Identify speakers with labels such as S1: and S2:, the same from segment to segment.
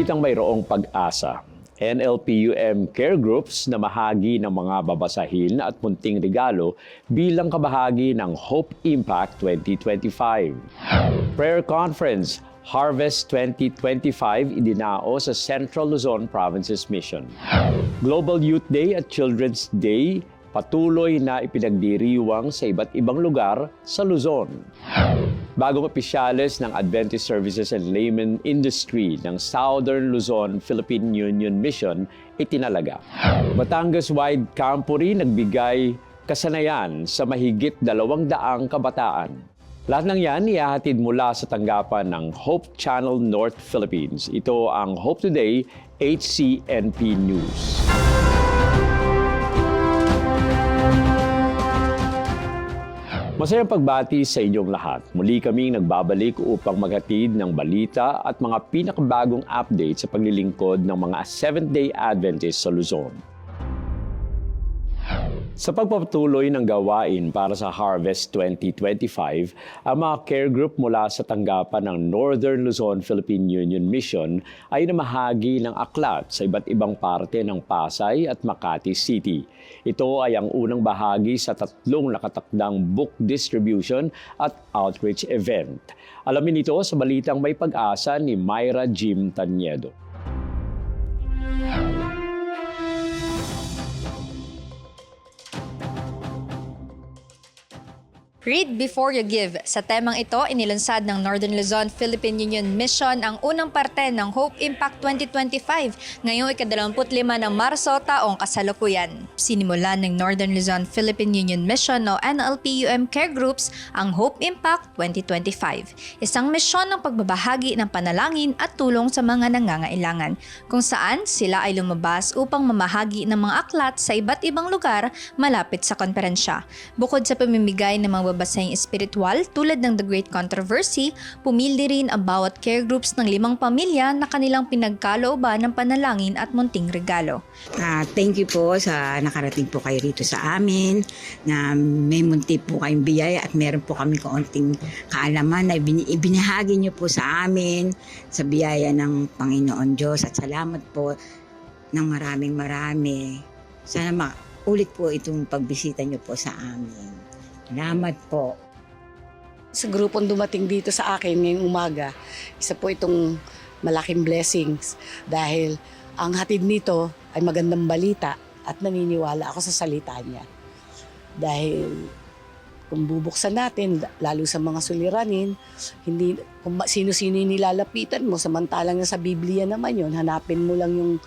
S1: Balitang mayroong pag-asa, NLPUM care groups na mahagi ng mga babasahin at munting regalo bilang kabahagi ng Hope Impact 2025. Prayer Conference Harvest 2025 idinao sa Central Luzon Provinces Mission. Global Youth Day at Children's Day patuloy na ipinagdiriwang sa iba't ibang lugar sa Luzon. Bagong opisyales ng Adventist Services and Layman Industry ng Southern Luzon Philippine Union Mission itinalaga. Batangas-wide campo rin nagbigay kasanayan sa mahigit dalawang daang kabataan. Lahat ng yan ihahatid mula sa tanggapan ng Hope Channel North Philippines. Ito ang Hope Today HCNP News. Masayang pagbati sa inyong lahat. Muli kaming nagbabalik upang maghatid ng balita at mga pinakabagong update sa paglilingkod ng mga Seventh-day Adventist sa Luzon. Sa pagpapatuloy ng gawain para sa Harvest 2025, ang mga care group mula sa tanggapan ng Northern Luzon Philippine Union Mission ay namahagi ng aklat sa iba't ibang parte ng Pasay at Makati City. Ito ay ang unang bahagi sa tatlong nakatakdang book distribution at outreach event. Alamin ito sa balitang may pag-asa ni Myra Jim Tanyedo.
S2: Read before you give. Sa temang ito, inilunsad ng Northern Luzon Philippine Union Mission ang unang parte ng Hope Impact 2025 ngayong ikadalawamput-lima ng Marso taong kasalukuyan. Sinimulan ng Northern Luzon Philippine Union Mission o NLPUM Care Groups ang Hope Impact 2025. Isang misyon ng pagbabahagi ng panalangin at tulong sa mga nangangailangan kung saan sila ay lumabas upang mamahagi ng mga aklat sa iba't ibang lugar malapit sa konferensya. Bukod sa pamimigay ng mga babasahing espiritual tulad ng The Great Controversy, pumili rin ang bawat care groups ng limang pamilya na kanilang pinagkalooban ng panalangin at munting regalo.
S3: Ah, thank you po sa nakarating po kayo rito sa amin na may munti po kayong biyaya at meron po kami kaunting kaalaman na ibin- ibinahagi niyo po sa amin sa biyaya ng Panginoon Diyos at salamat po ng maraming marami. Sana maulit po itong pagbisita niyo po sa amin. Salamat po.
S4: sa grupong dumating dito sa akin ngayong umaga, isa po itong malaking blessings dahil ang hatid nito ay magandang balita at naniniwala ako sa salita niya. Dahil kung bubuksan natin, lalo sa mga suliranin, hindi, kung sino-sino nilalapitan mo, samantalang sa Biblia naman yun, hanapin mo lang yung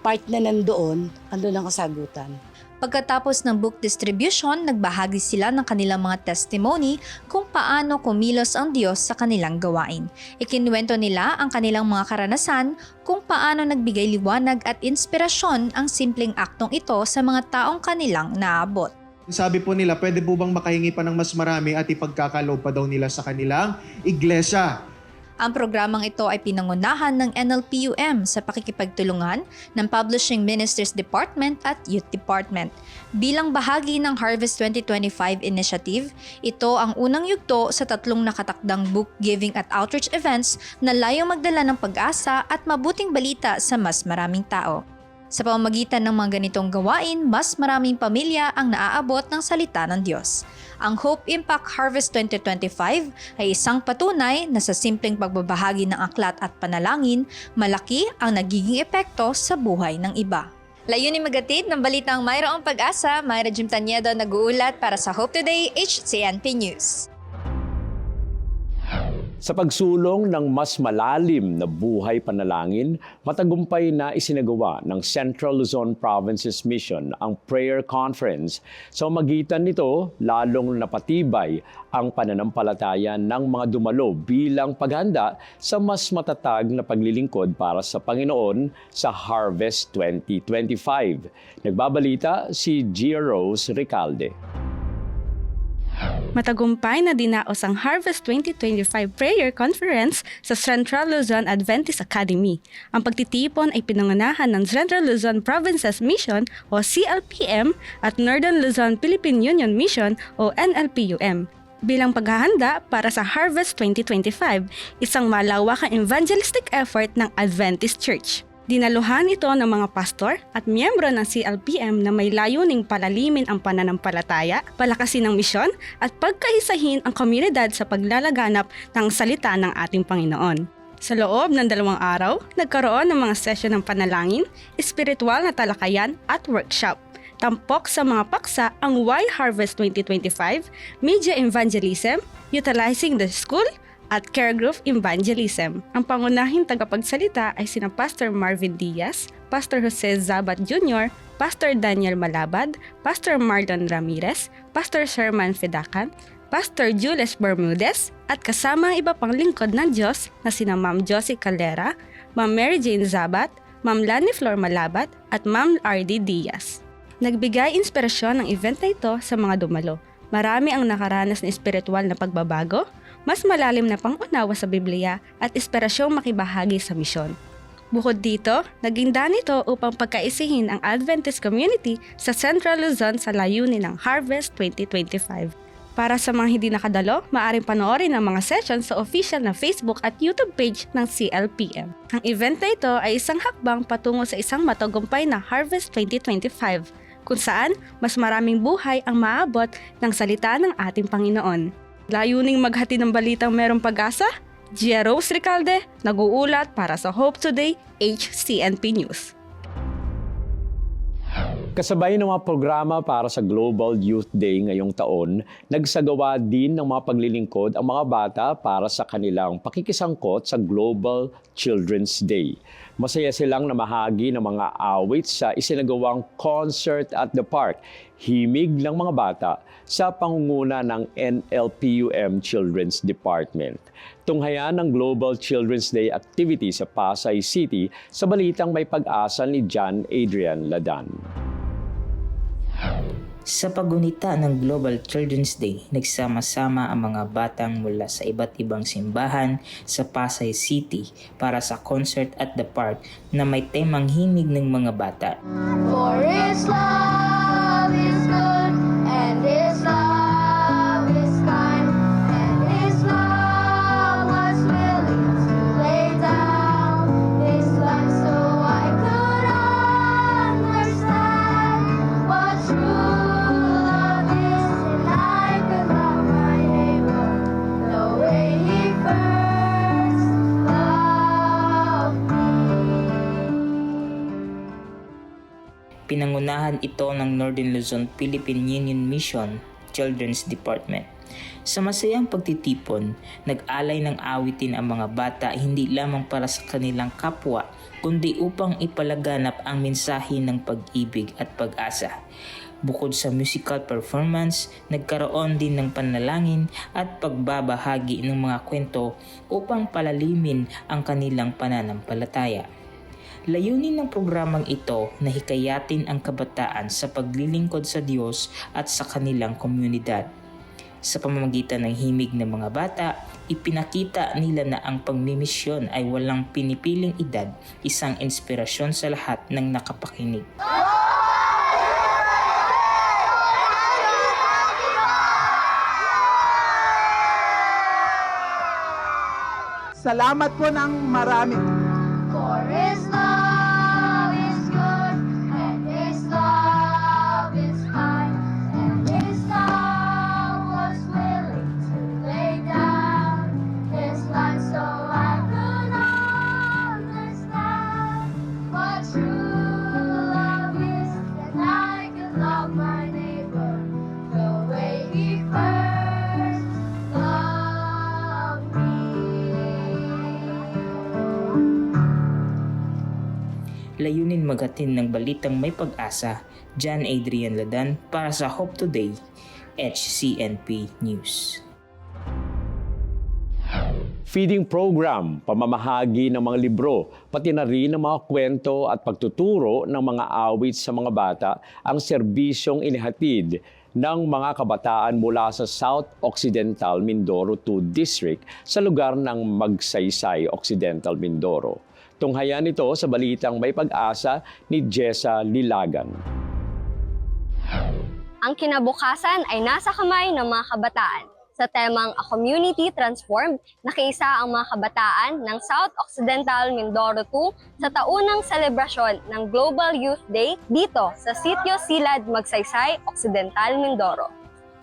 S4: part na nandoon, andun ang kasagutan.
S2: Pagkatapos ng book distribution, nagbahagi sila ng kanilang mga testimony kung paano kumilos ang Diyos sa kanilang gawain. Ikinuwento nila ang kanilang mga karanasan kung paano nagbigay liwanag at inspirasyon ang simpleng aktong ito sa mga taong kanilang naabot.
S5: Sabi po nila, pwede po bang makahingi pa ng mas marami at ipagkakaloob pa daw nila sa kanilang iglesia.
S2: Ang programang ito ay pinangunahan ng NLPUM sa pakikipagtulungan ng Publishing Ministers Department at Youth Department. Bilang bahagi ng Harvest 2025 initiative, ito ang unang yugto sa tatlong nakatakdang book giving at outreach events na layong magdala ng pag-asa at mabuting balita sa mas maraming tao. Sa pamamagitan ng mga ganitong gawain, mas maraming pamilya ang naaabot ng salita ng Diyos. Ang Hope Impact Harvest 2025 ay isang patunay na sa simpleng pagbabahagi ng aklat at panalangin, malaki ang nagiging epekto sa buhay ng iba. Layunin magatid ng balitang mayroong pag-asa, Mayra Jim Tanyedo nag-uulat para sa Hope Today HCNP News.
S1: Sa pagsulong ng mas malalim na buhay panalangin, matagumpay na isinagawa ng Central Luzon Provinces Mission ang prayer conference. Sa magitan nito, lalong napatibay ang pananampalataya ng mga dumalo bilang paghanda sa mas matatag na paglilingkod para sa Panginoon sa Harvest 2025. Nagbabalita si Gia Rose Recalde.
S6: Matagumpay na dinaos ang Harvest 2025 Prayer Conference sa Central Luzon Adventist Academy. Ang pagtitipon ay pinangunahan ng Central Luzon Provinces Mission o CLPM at Northern Luzon Philippine Union Mission o NLPUM. bilang paghahanda para sa Harvest 2025, isang malawakang evangelistic effort ng Adventist Church. Dinaluhan ito ng mga pastor at miyembro ng CLPM na may layuning palalimin ang pananampalataya, palakasin ang misyon at pagkaisahin ang komunidad sa paglalaganap ng salita ng ating Panginoon. Sa loob ng dalawang araw, nagkaroon ng mga session ng panalangin, espiritual na talakayan at workshop. Tampok sa mga paksa ang Why Harvest 2025, Media Evangelism, Utilizing the School, at Care Group Evangelism. Ang pangunahing tagapagsalita ay sina Pastor Marvin Diaz, Pastor Jose Zabat Jr., Pastor Daniel Malabad, Pastor Marlon Ramirez, Pastor Sherman Fedakan, Pastor Jules Bermudez, at kasama ang iba pang lingkod ng Diyos na sina Ma'am Josie Calera, Ma'am Mary Jane Zabat, Ma'am Lani Flor Malabat, at Ma'am R.D. Diaz. Nagbigay inspirasyon ang event na ito sa mga dumalo. Marami ang nakaranas ng espiritual na pagbabago, mas malalim na pangunawa sa Biblia at inspirasyong makibahagi sa misyon. Bukod dito, naging daan ito upang pagkaisihin ang Adventist community sa Central Luzon sa layunin ng Harvest 2025. Para sa mga hindi nakadalo, maaaring panoorin ang mga sessions sa official na Facebook at YouTube page ng CLPM. Ang event na ito ay isang hakbang patungo sa isang matagumpay na Harvest 2025, kung saan mas maraming buhay ang maabot ng salita ng ating Panginoon. Layuning maghati ng balitang merong pag-asa? Gia Rose Recalde, nag-uulat para sa Hope Today, HCNP News.
S1: Kasabay ng mga programa para sa Global Youth Day ngayong taon, nagsagawa din ng mga paglilingkod ang mga bata para sa kanilang pakikisangkot sa Global Children's Day. Masaya silang namahagi ng mga awit sa isinagawang concert at the park, himig ng mga bata sa pangunguna ng NLPUM Children's Department. Tunghayan ng Global Children's Day activity sa Pasay City sa balitang may pag-asa ni John Adrian Ladan.
S7: Sa pagunita ng Global Children's Day, nagsama-sama ang mga batang mula sa iba't ibang simbahan sa Pasay City para sa concert at the park na may temang himig ng mga bata.
S8: For His love is good, and His love
S7: Pinangunahan ito ng Northern Luzon Philippine Union Mission Children's Department. Sa masayang pagtitipon, nag-alay ng awitin ang mga bata hindi lamang para sa kanilang kapwa, kundi upang ipalaganap ang mensahe ng pag-ibig at pag-asa. Bukod sa musical performance, nagkaroon din ng panalangin at pagbabahagi ng mga kwento upang palalimin ang kanilang pananampalataya. Layunin ng programang ito na hikayatin ang kabataan sa paglilingkod sa Diyos at sa kanilang komunidad. Sa pamamagitan ng himig ng mga bata, ipinakita nila na ang pagmimisyon ay walang pinipiling edad, isang inspirasyon sa lahat ng nakapakinig.
S9: Salamat po ng marami.
S8: For
S7: Magatin ng balitang may pag-asa, John Adrian Ladan para sa Hope Today, HCNP News.
S1: feeding program, pamamahagi ng mga libro, pati na rin ng mga kwento at pagtuturo ng mga awit sa mga bata ang serbisyong inihatid ng mga kabataan mula sa South Occidental Mindoro 2 District sa lugar ng Magsaysay Occidental Mindoro. Tunghayan ito sa balitang may pag-asa ni Jessa Lilagan.
S10: Ang kinabukasan ay nasa kamay ng mga kabataan.
S9: Sa temang A Community Transformed, nakiisa ang mga kabataan ng South Occidental Mindoro 2 sa taunang selebrasyon ng Global Youth Day dito sa Sitio Silad, Magsaysay, Occidental Mindoro.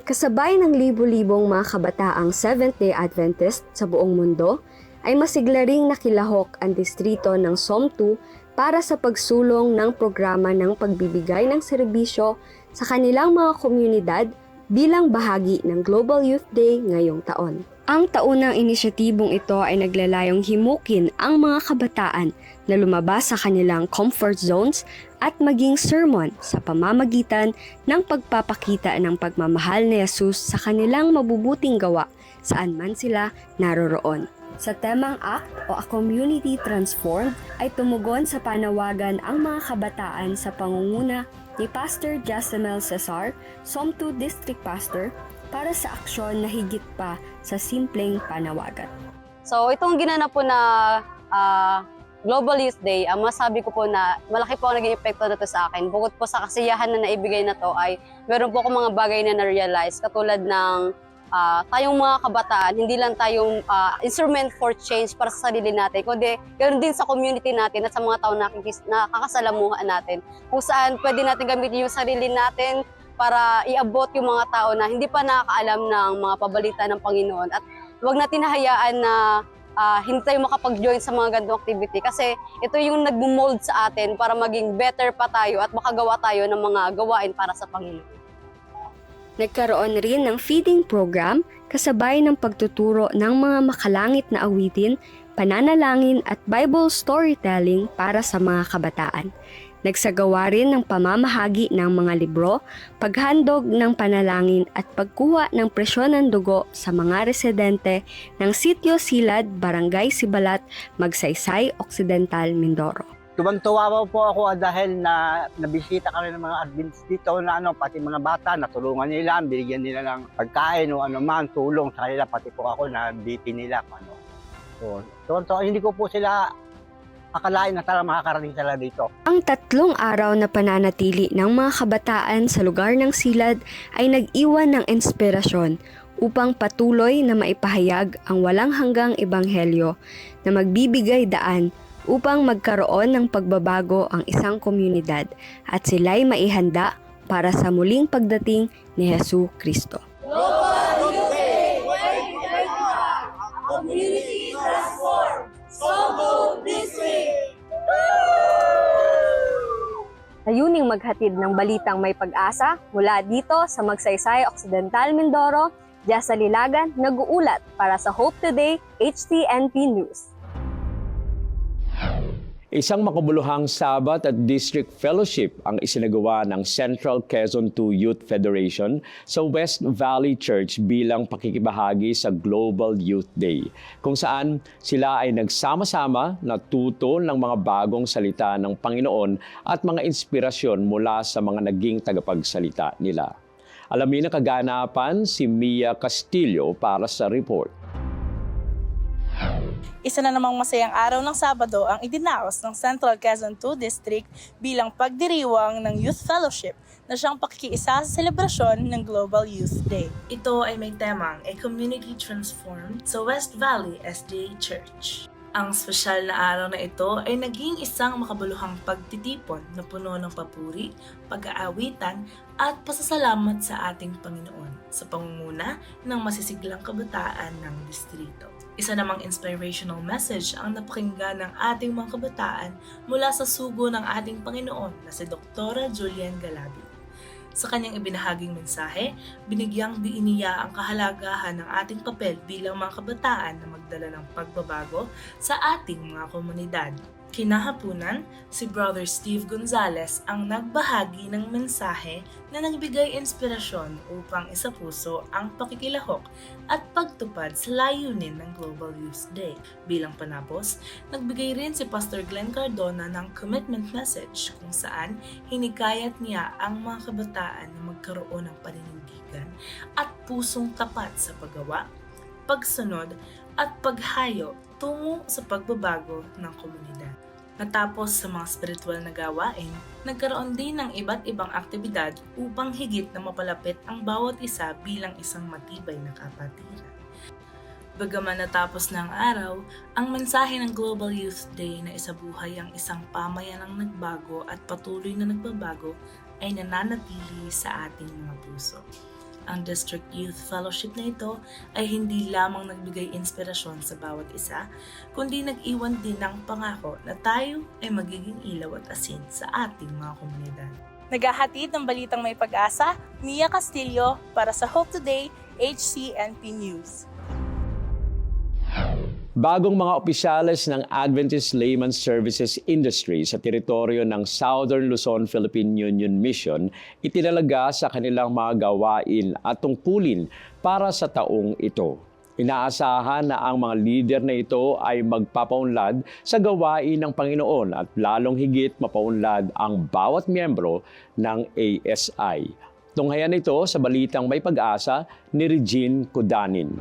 S10: Kasabay ng libo-libong mga kabataang Seventh-day Adventist sa buong mundo, ay masigla ring nakilahok ang distrito ng SOM2 para sa pagsulong ng programa ng pagbibigay ng serbisyo sa kanilang mga komunidad bilang bahagi ng Global Youth Day ngayong taon. Ang taunang inisyatibong ito ay naglalayong himukin ang mga kabataan na lumabas sa kanilang comfort zones at maging sermon sa pamamagitan ng pagpapakita ng pagmamahal ni Jesus sa kanilang mabubuting gawa saan man sila naroroon. Sa temang ACT o A Community Transformed ay tumugon sa panawagan ang mga kabataan sa pangunguna ni Pastor Jasamel Cesar, SOM2 District Pastor, para sa aksyon na higit pa sa simpleng panawagan.
S9: So itong ginanap po na ah, Global Youth Day, ang masabi ko po na malaki po ang naging epekto na to sa akin. Bukod po sa kasiyahan na naibigay na to ay meron po akong mga bagay na na-realize katulad ng ah, tayong mga kabataan, hindi lang tayong ah, instrument for change para sa sarili natin, kundi ganoon din sa community natin at sa mga tao na nakakasalamuhan natin. Kung saan pwede natin gamitin yung sarili natin para iabot yung mga tao na hindi pa nakakaalam ng mga pabalita ng Panginoon at huwag natin hayaan na ah, hindi tayo makapag-join sa mga ganitong activity kasi ito yung nag-mold sa atin para maging better pa tayo at makagawa tayo ng mga gawain para sa Panginoon.
S10: Nagkaroon rin ng feeding program kasabay ng pagtuturo ng mga makalangit na awitin, pananalangin at Bible storytelling para sa mga kabataan. Nagsagawa rin ng pamamahagi ng mga libro, paghandog ng panalangin at pagkuha ng presyon ng dugo sa mga residente ng Sitio Silad, Barangay Sibalat, Magsaysay, Occidental, Mindoro.
S11: Tuwang-tuwa po ako ah, dahil na nabisita kami ng mga admins dito na ano, pati mga bata, natulungan nila, binigyan nila ng pagkain o ano man, tulong sa kanila, pati po ako na BP nila. Ano. So, tuwang-tuwa, hindi ko po sila akalain na talaga makakarating sila dito.
S10: Ang tatlong araw na pananatili ng mga kabataan sa lugar ng silad ay nag-iwan ng inspirasyon upang patuloy na maipahayag ang walang hanggang ebanghelyo na magbibigay daan upang magkaroon ng pagbabago ang isang komunidad at sila'y maihanda para sa muling pagdating ni Hesu Kristo.
S9: Layuning maghatid ng balitang may pag-asa mula dito sa Magsaysay Occidental Mindoro, Jessa Lilagan, nag-uulat para sa Hope Today HTNP News.
S1: Isang makabuluhang sabat at district fellowship ang isinagawa ng Central Quezon II Youth Federation sa West Valley Church bilang pakikibahagi sa Global Youth Day, kung saan sila ay nagsama-sama natuto ng mga bagong salita ng Panginoon at mga inspirasyon mula sa mga naging tagapagsalita nila. Alamin ang kaganapan si Mia Castillo para sa report.
S12: Isa na namang masayang araw ng Sabado ang idinaos ng Central Quezon 2 District bilang pagdiriwang ng Youth Fellowship na siyang pakikiisa sa selebrasyon ng Global Youth Day. Ito ay may temang A Community Transformed sa West Valley SDA Church. Ang espesyal na araw na ito ay naging isang makabuluhang pagtitipon na puno ng papuri, pag-aawitan at pasasalamat sa ating Panginoon sa pangunguna ng masisiglang kabataan ng distrito. Isa namang inspirational message ang napakinggan ng ating mga kabataan mula sa sugo ng ating Panginoon na si Dr. Julian Galabi. Sa kanyang ibinahaging mensahe, binigyang diiniya ang kahalagahan ng ating papel bilang mga kabataan na magdala ng pagbabago sa ating mga komunidad. Kinahapunan, si Brother Steve Gonzalez ang nagbahagi ng mensahe na nagbigay inspirasyon upang isapuso ang pakikilahok at pagtupad sa layunin ng Global Youth Day. Bilang panapos, nagbigay rin si Pastor Glenn Cardona ng commitment message kung saan hinikayat niya ang mga kabataan na magkaroon ng paninindigan at pusong tapat sa paggawa, pagsunod at paghayo tungo sa pagbabago ng komunidad. Natapos sa mga spiritual na gawain, nagkaroon din ng iba't ibang aktibidad upang higit na mapalapit ang bawat isa bilang isang matibay na kapatiran. Bagaman natapos na ang araw, ang mensahe ng Global Youth Day na isabuhay ang isang pamayanang nagbago at patuloy na nagbabago ay nananatili sa ating mga puso. Ang District Youth Fellowship na ito ay hindi lamang nagbigay inspirasyon sa bawat isa, kundi nag-iwan din ng pangako na tayo ay magiging ilaw at asin sa ating mga komunidad. Naghahatid ng balitang may pag-asa, Mia Castillo para sa Hope Today, HCNP News.
S1: Bagong mga opisyales ng Adventist Layman Services Industry sa teritoryo ng Southern Luzon Philippine Union Mission itinalaga sa kanilang mga gawain at tungkulin para sa taong ito. Inaasahan na ang mga leader na ito ay magpapaunlad sa gawain ng Panginoon at lalong higit mapaunlad ang bawat miyembro ng ASI. Tunghayan ito sa balitang may pag-asa ni Regine Kudanin.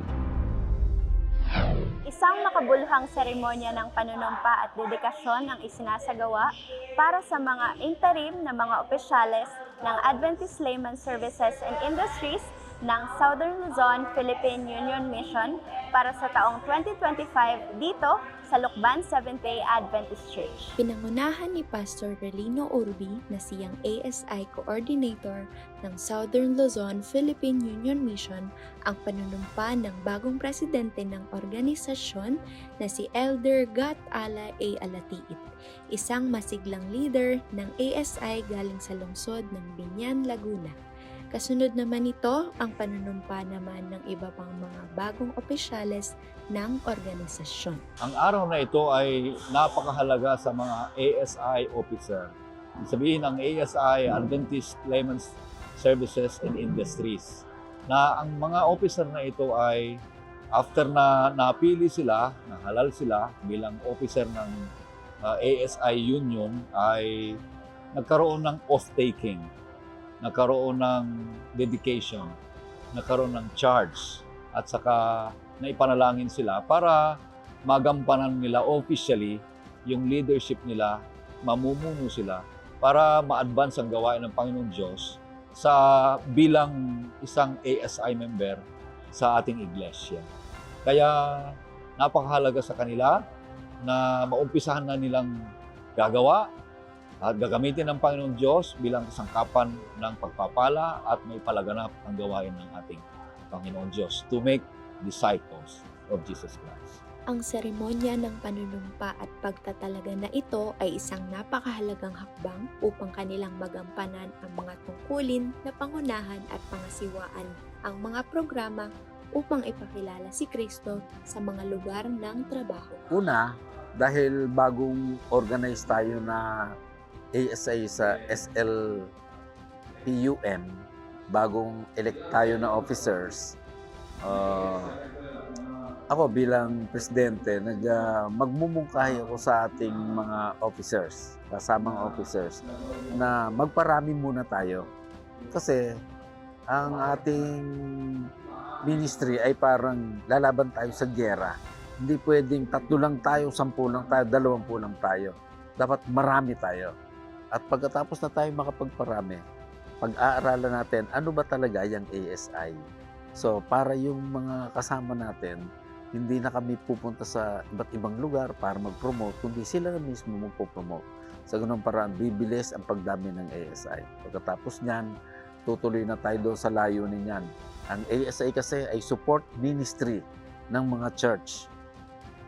S13: Isang makabuluhang seremonya ng panunumpa at dedikasyon ang isinasagawa para sa mga interim na mga opisyales ng Adventist Layman Services and Industries ng Southern Luzon Philippine Union Mission para sa taong 2025 dito sa Lukban Seventh-day Adventist Church.
S14: Pinangunahan ni Pastor Relino Urbi na siyang ASI Coordinator ng Southern Luzon Philippine Union Mission ang panunumpa ng bagong presidente ng organisasyon na si Elder Gat Ala A. Alatiit, isang masiglang leader ng ASI galing sa lungsod ng Binyan, Laguna. Kasunod naman nito ang panunumpa naman ng iba pang mga bagong opisyales ng organisasyon.
S15: Ang araw na ito ay napakahalaga sa mga ASI officer. Sabihin ang ASI, Adventist Layman Services and Industries, na ang mga officer na ito ay after na napili sila, na halal sila bilang officer ng uh, ASI Union ay nagkaroon ng oath-taking, nagkaroon ng dedication, nagkaroon ng charge, at saka naipanalangin sila para magampanan nila officially yung leadership nila, mamumuno sila para ma-advance ang gawain ng Panginoong Diyos sa bilang isang ASI member sa ating iglesia. Kaya napakahalaga sa kanila na maumpisahan na nilang gagawa at gagamitin ng Panginoong Diyos bilang kasangkapan ng pagpapala at may palaganap ang gawain ng ating Panginoong Diyos to make disciples of Jesus Christ.
S14: Ang seremonya ng panunumpa at pagtatalaga na ito ay isang napakahalagang hakbang upang kanilang magampanan ang mga tungkulin na pangunahan at pangasiwaan ang mga programa upang ipakilala si Kristo sa mga lugar ng trabaho.
S16: Una, dahil bagong organize tayo na ASI sa SLPUM, bagong elect tayo na officers, uh, ako bilang presidente, nag, uh, magmumungkahi ako sa ating mga officers, kasamang officers, na magparami muna tayo. Kasi ang ating ministry ay parang lalaban tayo sa gera. Hindi pwedeng tatlo lang tayo, sampu lang tayo, dalawampu lang tayo. Dapat marami tayo. At pagkatapos na tayo makapagparami, pag-aaralan natin ano ba talaga yung ASI. So para yung mga kasama natin, hindi na kami pupunta sa iba't ibang lugar para mag-promote, kundi sila na mismo magpo-promote. Sa ganung paraan, bibilis ang pagdami ng ASI. Pagkatapos niyan, tutuloy na tayo doon sa layunin niyan. Ang ASI kasi ay support ministry ng mga church.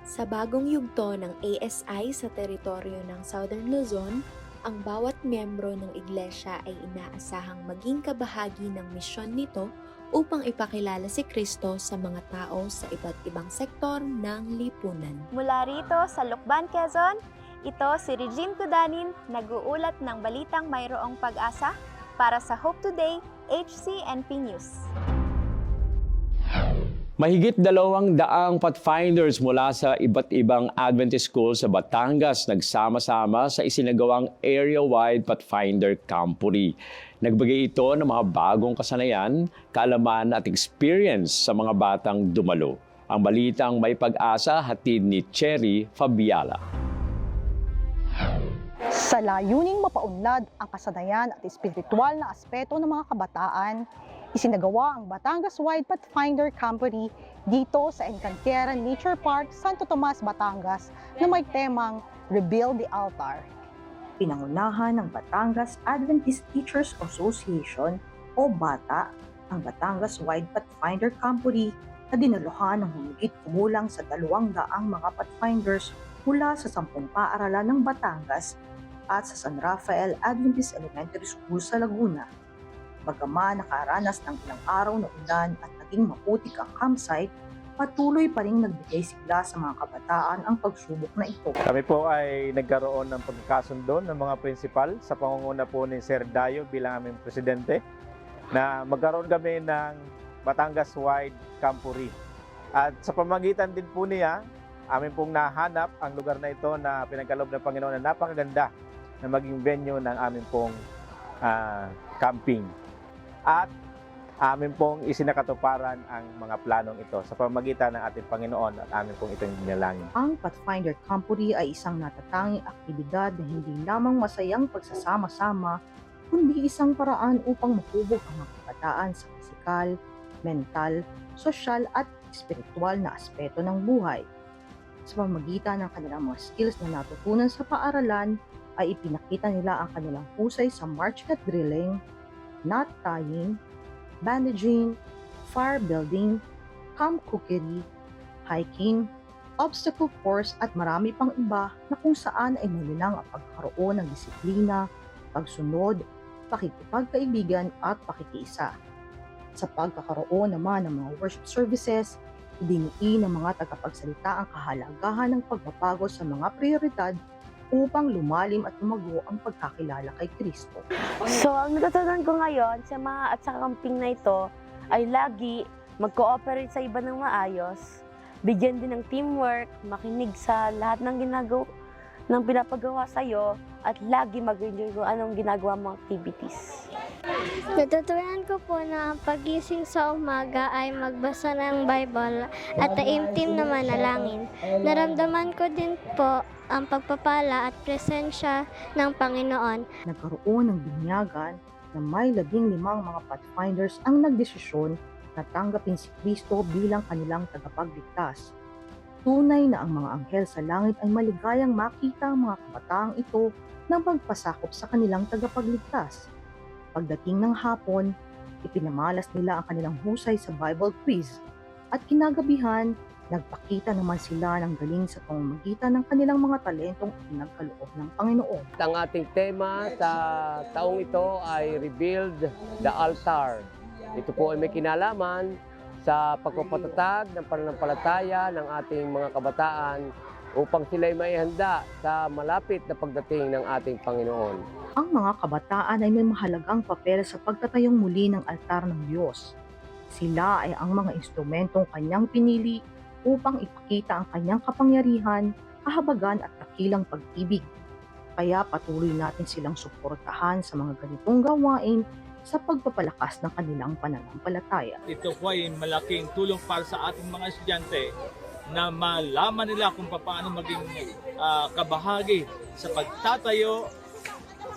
S14: Sa bagong yugto ng ASI sa teritoryo ng Southern Luzon, ang bawat miyembro ng iglesia ay inaasahang maging kabahagi ng misyon nito upang ipakilala si Kristo sa mga tao sa iba't ibang sektor ng lipunan.
S13: Mula rito sa Lukban, Quezon, ito si Regine Kudanin, nag-uulat ng balitang mayroong pag-asa para sa Hope Today, HCNP News.
S1: Mahigit dalawang daang pathfinders mula sa iba't ibang Adventist schools sa Batangas nagsama-sama sa isinagawang area-wide Pathfinder Camporee. Nagbigay ito ng mga bagong kasanayan, kaalaman at experience sa mga batang dumalo. Ang balitang may pag-asa hatid ni Cherry Fabiala.
S17: Sa layuning mapaunlad ang kasanayan at espiritual na aspeto ng mga kabataan, isinagawa ang Batangas Wide Pathfinder Company dito sa Encantera Nature Park, Santo Tomas, Batangas na may temang Rebuild the Altar.
S18: Pinangunahan ng Batangas Adventist Teachers Association o BATA ang Batangas Wide Pathfinder Company na dinaluhan ng humigit kumulang sa dalawang daang mga Pathfinders mula sa sampung paaralan ng Batangas at sa San Rafael Adventist Elementary School sa Laguna. Bagaman nakaranas ng ilang araw na ulan at naging maputik ang campsite, patuloy pa rin nagbigay sigla sa mga kabataan ang pagsubok na ito.
S19: Kami po ay nagkaroon ng pagkakasundo ng mga prinsipal sa pangunguna po ni Sir Dayo bilang aming presidente na magkaroon kami ng Batangas Wide Campuri. At sa pamagitan din po niya, amin pong nahanap ang lugar na ito na pinagkaloob ng Panginoon na napakaganda na maging venue ng aming pong ah, camping. At amin pong isinakatuparan ang mga planong ito sa pamagitan ng ating Panginoon at amin pong itong dinalangin.
S18: Ang Pathfinder Company ay isang natatanging aktibidad na hindi lamang masayang pagsasama-sama, kundi isang paraan upang mahubog ang mga kabataan sa pisikal, mental, sosyal at espiritual na aspeto ng buhay. Sa pamamagitan ng kanilang mga skills na natutunan sa paaralan, ay ipinakita nila ang kanilang husay sa march at drilling, knot tying, bandaging, fire building, camp cookery, hiking, obstacle course at marami pang iba na kung saan ay manilang ang pagkaroon ng disiplina, pagsunod, pakikipagkaibigan at pakikiisa. Sa pagkakaroon naman ng mga worship services, idiniin ng mga tagapagsalita ang kahalagahan ng pagbabago sa mga prioridad upang lumalim at lumago ang pagkakilala kay Kristo.
S20: So, ang natutunan ko ngayon sa mga at sa camping na ito ay lagi mag-cooperate sa iba ng maayos, bigyan din ng teamwork, makinig sa lahat ng ginagawa ng pinapagawa sa iyo at lagi mag-enjoy kung anong ginagawa mong activities.
S21: Natutunan ko po na ang pagising sa umaga ay magbasa ng Bible at taimtim na manalangin. Naramdaman ko din po ang pagpapala at presensya ng Panginoon.
S18: Nagkaroon ng binyagan na may labing limang mga pathfinders ang nagdesisyon na tanggapin si Kristo bilang kanilang tagapagligtas. Tunay na ang mga anghel sa langit ay maligayang makita ang mga kabataang ito na magpasakop sa kanilang tagapagligtas. Pagdating ng hapon, ipinamalas nila ang kanilang husay sa Bible quiz at kinagabihan, nagpakita naman sila ng galing sa pamamagitan ng kanilang mga talentong pinagkaloob ng Panginoon.
S22: Ang ating tema sa taong ito ay Rebuild the Altar. Ito po ay may kinalaman sa pagpapatatag ng pananampalataya ng ating mga kabataan upang sila'y maihanda sa malapit na pagdating ng ating Panginoon.
S18: Ang mga kabataan ay may mahalagang papel sa pagtatayong muli ng altar ng Diyos. Sila ay ang mga instrumentong kanyang pinili upang ipakita ang kanyang kapangyarihan, kahabagan at dakilang pag-ibig. Kaya patuloy natin silang suportahan sa mga ganitong gawain sa pagpapalakas ng kanilang pananampalataya.
S23: Ito po ay malaking tulong para sa ating mga estudyante na malaman nila kung paano maging ah, kabahagi sa pagtatayo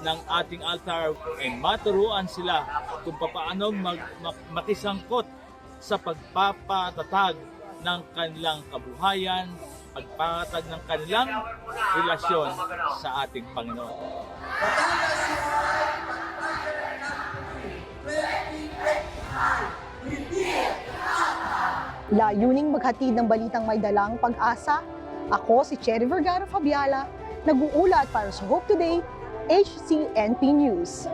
S23: ng ating altar ay maturuan sila kung paano mag, mak- makisangkot sa pagpapatatag ng kanilang kabuhayan, pagpatatag ng kanilang relasyon sa ating Panginoon.
S17: Layuning maghatid ng balitang may dalang pag-asa, ako si Cherry Vergara Fabiala, nag-uulat para sa Hope Today, HCNP News.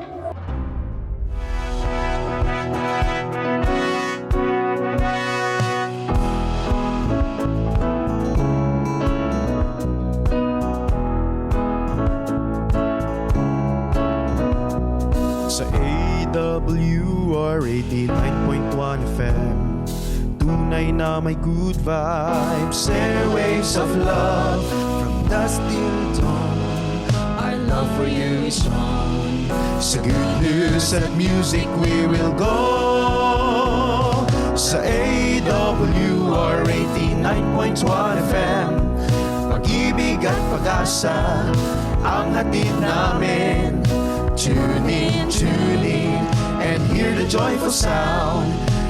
S24: Na may good vibes. Airwaves of love From dusk till dawn. Our love for you is strong. Sa good news at music we will go. Sa AWR 89.1 FM Pag pag-ibig at pag-asa ang hatid namin. Tune in, tune in, and hear the joyful sound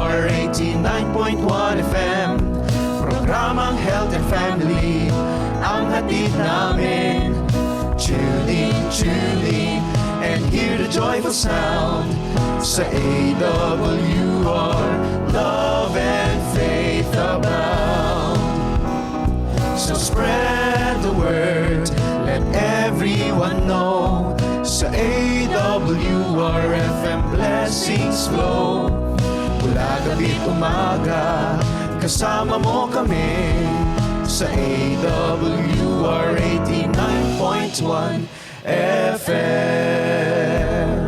S24: AWR 89.1 FM, programang Health and Family, ang hatid namin. Tune in, tune in, and hear the joyful sound sa AWR. Love and faith abound. So spread the word, let everyone know. Sa AWR FM blessings flow. Mula gabi umaga, kasama mo kami. Sa AWR 89.1 FM.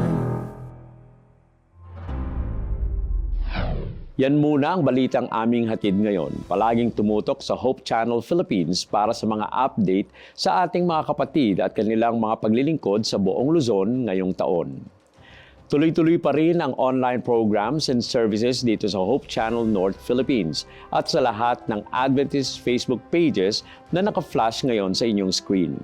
S1: Yan muna ang balitang aming hatid ngayon. Palaging tumutok sa Hope Channel Philippines para sa mga update sa ating mga kapatid at kanilang mga paglilingkod sa buong Luzon ngayong taon. Tuloy-tuloy pa rin ang online programs and services dito sa Hope Channel North Philippines at sa lahat ng Adventist Facebook pages na naka-flash ngayon sa inyong screen.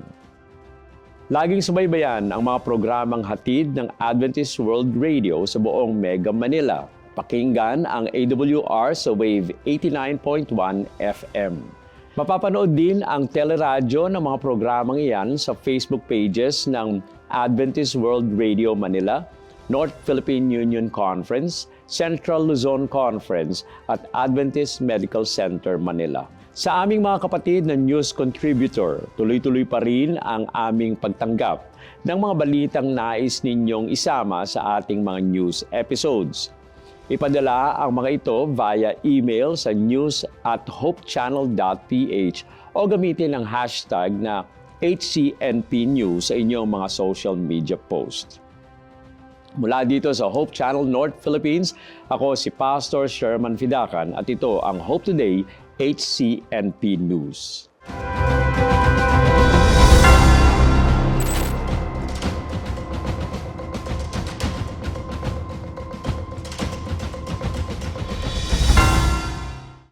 S1: Laging subaybayan ang mga programang hatid ng Adventist World Radio sa buong Mega Manila. Pakinggan ang AWR sa Wave 89.1 FM. Mapapanood din ang teleradyo ng mga programang iyan sa Facebook pages ng Adventist World Radio Manila, North Philippine Union Conference, Central Luzon Conference at Adventist Medical Center Manila. Sa aming mga kapatid na news contributor, tuloy-tuloy pa rin ang aming pagtanggap ng mga balitang nais ninyong isama sa ating mga news episodes. Ipadala ang mga ito via email sa news at hopechannel.ph o gamitin ang hashtag na HCNP News sa inyong mga social media post. Mula dito sa Hope Channel North Philippines, ako si Pastor Sherman Fidakan at ito ang Hope Today HCNP News.